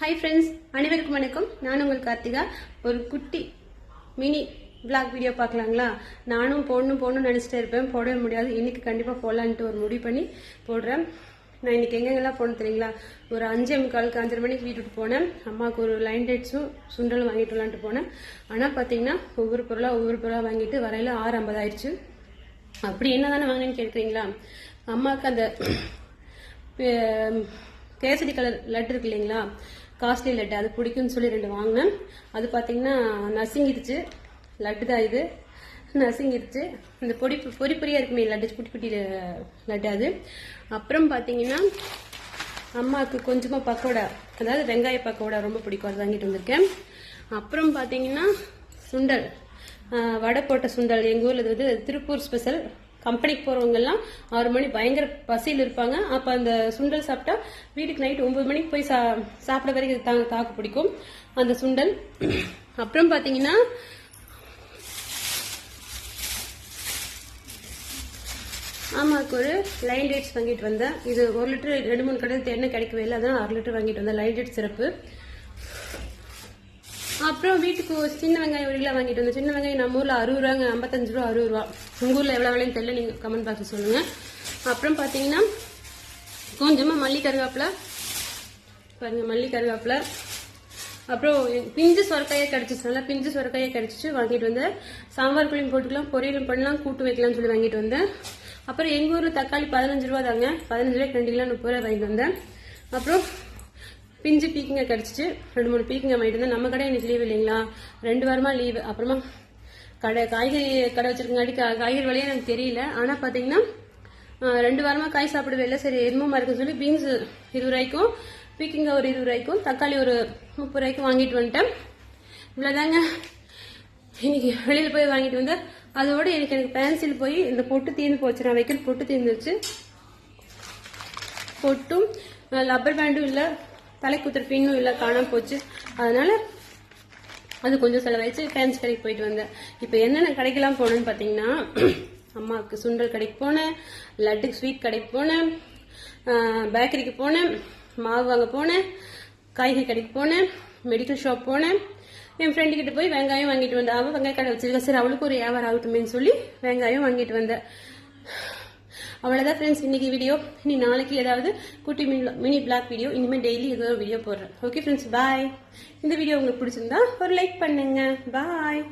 Hi friends அனைவருக்கும் வணக்கம். நான் உங்கள் கார்த்திகா. ஒரு குட்டி மினி vlog வீடியோ பார்க்கலாங்களா? நானும் போடணும் போடணும்னு நினச்சிட்டே இருப்பேன். போடவே முடியாது. இன்னைக்கு கண்டிப்பாக போடலான்ட்டு ஒரு முடிவு பண்ணி போடுறேன். நான் இன்னைக்கு எங்கெங்கெல்லாம் போனேன் தெரியுங்களா? ஒரு அஞ்சே முக்காலுக்கு அஞ்சரை மணிக்கு வீட்டுக்கு போனேன். அம்மாவுக்கு ஒரு லைன் டேட்ஸும் சுண்டலும் வாங்கிட்டு வரலான்ட்டு போனேன். ஆனால் பார்த்தீங்கன்னா ஒவ்வொரு பொருளாக ஒவ்வொரு பொருளாக வாங்கிட்டு வரையில ஆறு ஐம்பது ஆயிடுச்சு அப்படி என்ன தானே வாங்கினேன்னு கேட்குறீங்களா? அம்மாவுக்கு அந்த பே- கேசரி கலர் லட்டு இருக்கு இல்லைங்களா? காஸ்ட்லி லட்டு அது பிடிக்கும்னு சொல்லி ரெண்டு வாங்கினேன். அது பார்த்தீங்கன்னா நசுங்கிருச்சு லட்டு தான் இது. நசுங்கிருச்சு இந்த பொடி பொறி பொறியாக இருக்குமே லட்டு குட்டி குட்டி லட்டு அது. அப்புறம் பார்த்தீங்கன்னா அம்மாவுக்கு கொஞ்சமாக பக்கோடா அதாவது வெங்காய பக்கோடா ரொம்ப பிடிக்கும். அது வாங்கிட்டு வந்திருக்கேன். அப்புறம் பார்த்தீங்கன்னா சுண்டல். வடை போட்ட சுண்டல். எங்கள் ஊரில் இது வந்து திருப்பூர் ஸ்பெஷல் கம்பெனிக்கு போறவங்கெல்லாம் ஆறு மணி பயங்கர பசியில் இருப்பாங்க. அப்போ அந்த சுண்டல் சாப்பிட்டா வீட்டுக்கு நைட் ஒன்பது மணிக்கு போய் சா சாப்பிட வரைக்கும் தாங்க தாக்கு பிடிக்கும் அந்த சுண்டல். அப்புறம் பார்த்தீங்கன்னா ஆமாக்கு ஒரு லைன் டேட்ஸ் வாங்கிட்டு வந்தேன். இது ஒரு லிட்டர் ரெண்டு மூணு கடையில் எண்ணெய் கிடைக்கவே இல்லை. அதான் அரை லிட்டர் வாங்கிட்டு வந்தேன். லைன் டேட் சிறப்பு. அப்புறம் வீட்டுக்கு சின்ன வெங்காயம் ஒரு கிலோ வாங்கிட்டு வந்தோம் சின்ன வெங்காயம் நம்ம ஊரில் அறுபது ரூபாங்க ஐம்பத்தஞ்சு ரூபா அறுபது ரூபா. உங்கள் ஊரில் எவ்வளோ விலைன்னு தெரியல நீங்கள் கமெண்ட் பாக்ஸில் சொல்லுங்கள் அப்புறம் பார்த்தீங்கன்னா கொஞ்சமாக மல்லி கருவேப்பில. பாருங்கள் மல்லி கருவேப்பிலை. அப்புறம் பிஞ்சு சொரக்காயே கிடச்சிச்சு. நல்லா பிஞ்சு சொரக்காயே கிடச்சிச்சு. வாங்கிட்டு வந்தேன். சாம்பார் குழியும் போட்டுக்கலாம் பொரியலும் பண்ணலாம் கூட்டு வைக்கலாம்னு சொல்லி வாங்கிட்டு வந்தேன். அப்புறம் எங்கள் ஊரில் தக்காளி பதினஞ்சு ரூபா தாங்க பதினஞ்சு ரூபாய் ரெண்டு கிலோ முப்பது ரூபா வாங்கிட்டு வந்தேன். அப்புறம் பிஞ்சு பீக்கிங்க கிடச்சிச்சு. ரெண்டு மூணு பீக்கிங்க வாங்கிட்டு வந்தேன் நம்ம கடை எனக்கு லீவ் இல்லைங்களா? ரெண்டு வாரமா லீவ் அப்புறமா கடை காய்கறி கடை வச்சிருக்கங்காட்டி காய்கறி விலையே எனக்கு தெரியல. ஆனால் பார்த்தீங்கன்னா ரெண்டு வாரமா காய் சாப்பிடவே இல்லை. சரி எதுவும் இருக்குன்னு சொல்லி பீன்ஸ் இருபது ரூபாய்க்கும் பீக்கிங்க ஒரு இருபது ரூபாய்க்கும் தக்காளி ஒரு முப்பது ரூபாய்க்கும் வாங்கிட்டு வந்துட்டேன். இவ்வளோதாங்க இன்னைக்கு வெளியில் போய் வாங்கிட்டு வந்தேன் அதோட எனக்கு எனக்கு பென்சில் போய் இந்த பொட்டு தீர்ந்து போச்சு. நான் வைக்கிற பொட்டு தீர்ந்துச்சு பொட்டும் லப்பர் பேண்டும் இல்லை தலை குத்துற பின்னும் இல்லை காணாம போச்சு. அதனால அது கொஞ்சம் செலவழிச்சு ஃபேன்ஸ் கடைக்கு போயிட்டு வந்தேன். இப்போ என்னென்ன கடைக்கெல்லாம் போனேன்னு பார்த்தீங்கன்னா அம்மாவுக்கு சுண்டல் கடைக்கு போனேன் லட்டுக்கு ஸ்வீட் கடைக்கு போனேன் பேக்கரிக்கு போனேன் மாவு வாங்க போனேன் காய்கறி கடைக்கு போனேன் மெடிக்கல் ஷாப் போனேன். என் ஃப்ரெண்டு கிட்ட போய் வெங்காயம் வாங்கிட்டு வந்தேன். அவள் வெங்காய கடை வச்சிருக்கேன் சரி அவளுக்கு ஒரு வியாபாரம் ஆகட்டுமேன்னு சொல்லி வெங்காயம் வாங்கிட்டு வந்தேன். அவ்வளோதான் ஃப்ரெண்ட்ஸ் இன்னைக்கு வீடியோ இனி நாளைக்கு ஏதாவது குட்டி மினி மினி பிளாக் வீடியோ இனிமேல் டெய்லி ஏதோ வீடியோ போடுறேன். ஓகே ஃப்ரெண்ட்ஸ் பாய் இந்த வீடியோ உங்களுக்கு பிடிச்சிருந்தா ஒரு லைக் பண்ணுங்க. பாய்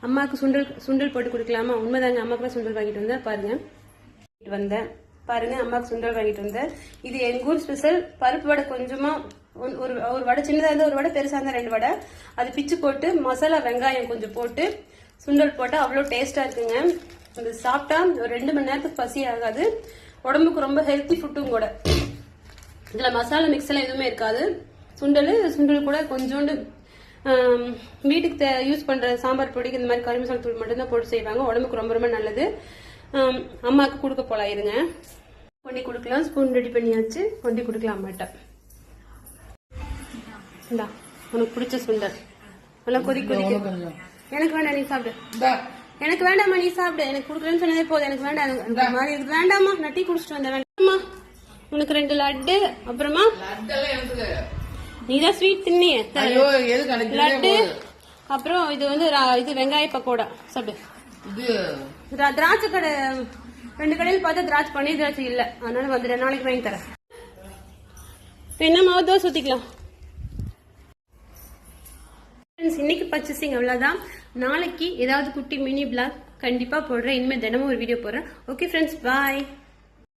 அம்மாவுக்கு சுண்டல் சுண்டல் போட்டு கொடுக்கலாமா? உண்மைதாங்க அம்மாவுக்கு சுண்டல் வாங்கிட்டு வந்தேன். பாருங்க. வாங்கிட்டு வந்தேன். பாருங்க அம்மாவுக்கு சுண்டல் வாங்கிட்டு வந்தேன். இது எங்க ஊர் ஸ்பெஷல் பருப்பு வடை கொஞ்சமா ஒரு- ஒரு ஒரு வடை சின்னதாக இருந்தால் ஒரு வடை பெருசாக இருந்தால் ரெண்டு வடை. அது பிச்சு போட்டு மசாலா வெங்காயம் கொஞ்சம் போட்டு சுண்டல் போட்டால் அவ்வளோ டேஸ்ட்டாக இருக்குங்க. அது சாப்பிட்டா ஒரு ரெண்டு மணி நேரத்துக்கு பசி ஆகாது. உடம்புக்கு ரொம்ப ஹெல்த்தி ஃபுட்டும் கூட. இதுல மசாலா மிக்ஸ் எல்லாம் எதுவுமே இருக்காது. சுண்டல் சுண்டல் கூட கொஞ்சோண்டு வீட்டுக்கு யூஸ் பண்ற சாம்பார் பொடிக்கு இந்த மாதிரி கறி மசாலா தூள் மட்டும்தான் போட்டு செய்வாங்க. உடம்புக்கு ரொம்ப ரொம்ப நல்லது. அம்மாவுக்கு கொடுக்க போலாம் இருங்க. கொண்டி கொடுக்கலாம் ஸ்பூன் ரெடி பண்ணியாச்சு. கொண்டி கொடுக்கலாம் அம்மாட்ட. இந்தா உனக்கு பிடிச்ச சுண்டல். நல்லா கொதி கொதிக்க. எனக்கு வேண்டாம் நீ சாப்பிடு. எனக்கு வேண்டாம்மா நீ சாப்பிடு. எனக்கு கொடுக்குறேன்னு சொன்னதே போதும். எனக்கு வேண்டாம். எனக்கு மாதிரி இருக்கு. வேண்டாம்மா நான் டீ குடிச்சிட்டு வந்தேன். வேண்டாம்மா. உனக்கு ரெண்டு லட்டு அப்புறமா? எனக்கு நீதான் ஸ்வீட் தின்னி ஐயோ எதுக்கு எனக்கு லட்டு அப்புறம் இது வந்து இது வெங்காய பக்கோடா. சாப்பிடு. திராட்சை கடை ரெண்டு கடையில் பார்த்தா திராட்சை பன்னீர் திராட்சை இல்ல. அதனால வந்துடுறேன் நாளைக்கு வாங்கி தரேன். என்ன மாவு தோசை இன்னைக்கு பர்ச்சேசிங் அவ்வளவுதான். நாளைக்கு ஏதாவது குட்டி மினி பிளாக் கண்டிப்பா போடுறேன். இனிமேல் தினமும் ஒரு வீடியோ போடுறேன். ஓகே ஃப்ரெண்ட்ஸ் பாய்